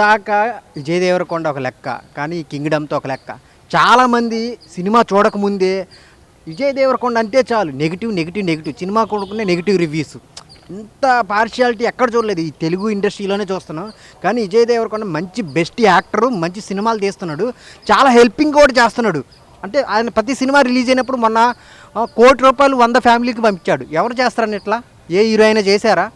దాకా విజయ్ దేవరకొండ ఒక లెక్క కానీ కింగ్డమ్తో ఒక లెక్క. చాలామంది సినిమా చూడకముందే విజయ్ దేవరకొండ అంటే చాలు నెగిటివ్ నెగిటివ్ నెగిటివ్. సినిమా కొనుక్కునే నెగిటివ్ రివ్యూస్. ఇంత పార్షియాలిటీ ఎక్కడ చూడలేదు. ఈ తెలుగు ఇండస్ట్రీలోనే చూస్తున్నాం. కానీ విజయ్ దేవరకొండ మంచి బెస్ట్ యాక్టరు మంచి సినిమాలు తీస్తున్నాడు. చాలా హెల్పింగ్ కూడా చేస్తున్నాడు. అంటే ఆయన ప్రతి సినిమా రిలీజ్ అయినప్పుడు మొన్న కోటి రూపాయలు వంద ఫ్యామిలీకి పంపించాడు. ఎవరు చేస్తారని ఇట్లా? ఏ హీరో అయినా చేశారా?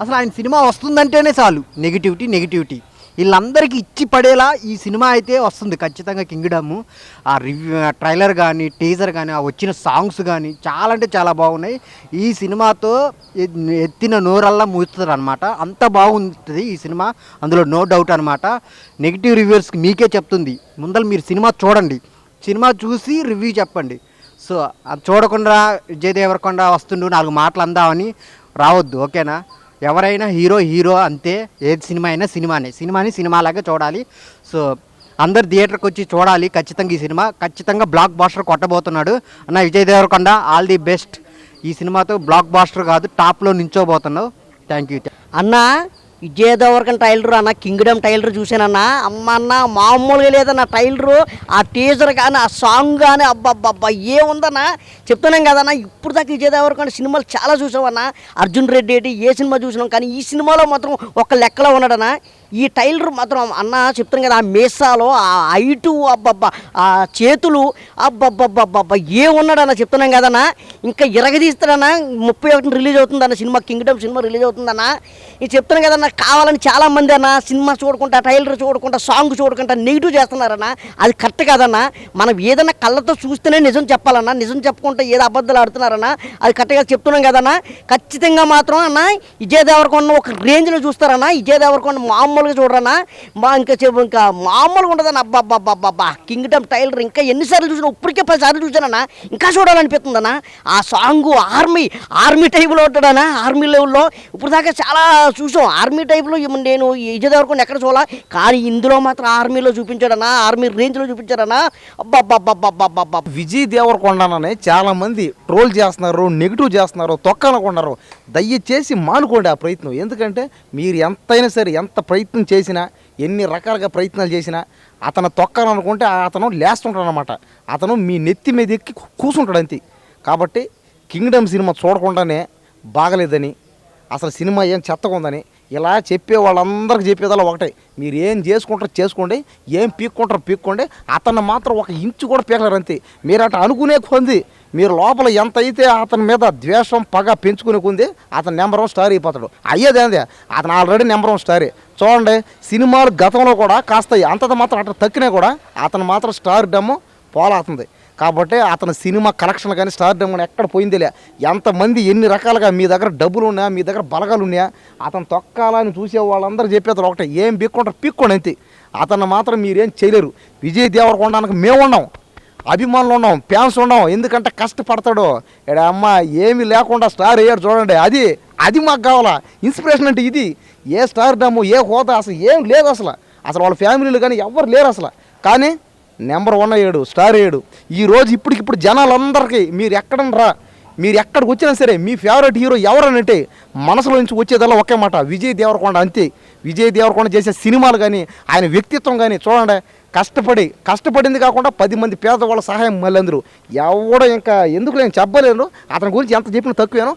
అసలు ఆయన సినిమా వస్తుందంటేనే చాలు. నెగిటివిటీ నెగిటివిటీ వీళ్ళందరికీ ఇచ్చి పడేలా ఈ సినిమా అయితే వస్తుంది ఖచ్చితంగా కింగ్డమ్ ఆ రివ్యూ ట్రైలర్ కానీ టీజర్ కానీ ఆ వచ్చిన సాంగ్స్ కానీ చాలా అంటే చాలా బాగున్నాయి. ఈ సినిమాతో ఎత్తిన నోరల్లా మూస్తుంది అనమాట అంత బాగుంటుంది ఈ సినిమా. అందులో నో డౌట్ అనమాట నెగిటివ్ రివ్యూస్కి మీకే చెప్తుంది. ముందర మీరు సినిమా చూడండి. సినిమా చూసి రివ్యూ చెప్పండి. సో అది చూడకుండా విజయ్ దేవరకొండ వస్తుండు నాలుగు మాటలు అందామని రావద్దు. ఓకేనా? ఎవరైనా హీరో హీరో అంతే ఏది సినిమా అయినా సినిమానే. సినిమాని సినిమాలాగా చూడాలి. సో అందరు థియేటర్కి వచ్చి చూడాలి ఖచ్చితంగా ఈ సినిమా. ఖచ్చితంగా బ్లాక్ బాస్టర్ కొట్టబోతున్నాడు. అన్న Vijay Deverakonda all the best. ఈ సినిమాతో బ్లాక్ బాస్టర్ కాదు టాప్లో నించోబోతున్నావు. Thank you. అన్న విజయదేవరకన్ టైలర్ అన్న కింగ్డమ్ టైలర్ చూశానన్నా. అమ్మ అన్న మామూలుగా లేదన్న టైలరు ఆ టీజర్ కానీ ఆ సాంగ్ కానీ అబ్బబ్బబ్బా ఏముందన్నా? చెప్తున్నాం కదన్నా ఇప్పుడు దాకా విజయదేవరకొండ సినిమాలు చాలా చూసామన్న అర్జున్ రెడ్డి ఏ సినిమా చూసినాం? కానీ ఈ సినిమాలో మాత్రం ఒక లెక్కలో ఉన్నాడన్నా. ఈ టైలర్ మాత్రం అన్న చెప్తున్నాం కదా ఆ మీసాలో ఆ హైటు అబ్బబ్బా ఆ చేతులు అబ్బబ్బబ్బబ్బబ్బా ఏ ఉన్నాడన్న చెప్తున్నాం కదన్నా ఇంకా ఇరగదీస్తాడన్నా ముప్పై ఒకటిని రిలీజ్ అవుతుందన్న సినిమా కింగ్డమ్ సినిమా రిలీజ్ అవుతుందన్న. ఇది చెప్తున్నాను కదన్నా కావాలని చాలా మంది అన్న సినిమా చూడకుండా టైలర్ చూడకుండా సాంగ్ చూడకుండా నెగిటివ్ చేస్తున్నారన్న అది కరెక్ట్ కాదన్నా. మనం ఏదైనా కళ్ళతో చూస్తేనే నిజం చెప్పాలన్నా నిజం చెప్పకుండా ఏదో అబద్ధాలు ఆడుతున్నారన్నా అది కరెక్ట్గా చెప్తున్నాం కదన్నా. ఖచ్చితంగా మాత్రం అన్న విజయ్ దేవరకొండ ఒక రేంజ్లో చూస్తారన్నా విజయ్ దేవరకొండ మామూలుగా చూడరానా? మా ఇంకా చెప్పు ఇంకా మామూలుగా ఉండదన్న అబ్బా అబ్బా కింగ్డమ్ టైలర్ ఇంకా ఎన్నిసార్లు చూసినా ఇప్పటికే పదిసార్లు చూసానన్నా ఇంకా చూడాలనిపిస్తుందన్నా. ఆ సాంగ్ ఆర్మీ ఆర్మీ టైపులో ఉంటాడనా ఆర్మీ లెవెల్లో. ఇప్పుడు దాకా చాలా చూసాం. ఆర్మీ టైప్లో నేను విజయ్ దేవరకొండ ఎక్కడ చూడాల. కానీ ఇందులో మాత్రం ఆర్మీలో చూపించాడనా ఆర్మీ రేంజ్లో చూపించాడనా అబ్బాబ్బాబ్బాబ్బాబ్బా విజయ్ దేవరకొండనని చాలా మంది ట్రోల్ చేస్తున్నారు నెగిటివ్ చేస్తున్నారు తొక్కనుకున్నారు దయచేసి మానుకోండి ఆ ప్రయత్నం. ఎందుకంటే మీరు ఎంతైనా సరే ఎంత ప్రయత్నం చేసినా ఎన్ని రకాలుగా ప్రయత్నాలు చేసినా అతను తొక్కాలనుకుంటే అతను లేస్తుంటాడు అనమాట అతను మీ నెత్తి మీద ఎక్కి కూర్చుంటాడు అంతే. కాబట్టి కింగ్డమ్ సినిమా చూడకుండానే బాగలేదని అసలు సినిమా ఏం చెత్తగా ఉందని ఇలా చెప్పే వాళ్ళందరికీ చెప్పేదాలో ఒకటే. మీరు ఏం చేసుకుంటారో చేసుకోండి ఏం పీక్కుంటారో పీక్కోండి అతన్ని మాత్రం ఒక ఇంచు కూడా పీకలేరు అంతే. మీరు అట అనుకునే కొంది మీరు లోపల ఎంత అయితే అతని మీద ద్వేషం పగ పెంచుకునే కొంది అతను నెంబర్ వన్ స్టార్ అయిపోతాడు. అయ్యేదేంది అతను ఆల్రెడీ నెంబర్ వన్ స్టారే. చూడండి సినిమాలు గతంలో కూడా కాస్త అంతత మాత్రం అట్లా తక్కినా కూడా అతను మాత్రం స్టార్ డమ్ము పోలాతుంది కాబట్టి అతని సినిమా కలెక్షన్ కానీ స్టార్ డమ్ కానీ ఎక్కడ పోయిందిలే ఎంతమంది ఎన్ని రకాలుగా మీ దగ్గర డబ్బులు ఉన్నాయా మీ దగ్గర బలగాలు ఉన్నాయా అతను తొక్కాలని చూసే వాళ్ళందరూ చెప్పేది ఒకటే. ఏం పీక్కుంటారు పీక్కోండి అంతే. అతను మాత్రం మీరేం చేయలేరు. విజయ్ దేవరకొండానికి మేము ఉన్నాం. అభిమానులు ఉన్నాం. ఫ్యాన్స్ ఉన్నాం. ఎందుకంటే కష్టపడతాడు. ఇక్కడ అమ్మ ఏమీ లేకుండా స్టార్ అయ్యాడు చూడండి. అది అది మాకు కావాలా? ఇన్స్పిరేషన్ అంటే ఇది. ఏ స్టార్ డమ్ము ఏ హోదా అసలు ఏం లేదు అసలు. అసలు వాళ్ళ ఫ్యామిలీలు కానీ ఎవరు లేరు అసలు. కానీ నెంబర్ వన్ అయ్యాడు స్టార్ అయ్యాడు ఈ రోజు ఇప్పటికిప్పుడు జనాలందరికీ మీరు ఎక్కడ రా మీరు ఎక్కడికి వచ్చినా సరే మీ ఫేవరెట్ హీరో ఎవరనంటే మనసులో నుంచి వచ్చేదల్లా ఒకే మాట. విజయ్ దేవరకొండ అంతే. విజయ్ దేవరకొండ చేసే సినిమాలు కానీ ఆయన వ్యక్తిత్వం కానీ చూడండి. కష్టపడి కష్టపడింది కాకుండా పది మంది పేదవాళ్ళ సహాయం మళ్ళీ అందరూ. ఎవడో ఇంకా ఎందుకు నేను చెప్పలేను. అతని గురించి ఎంత చెప్పినా తక్కువేను.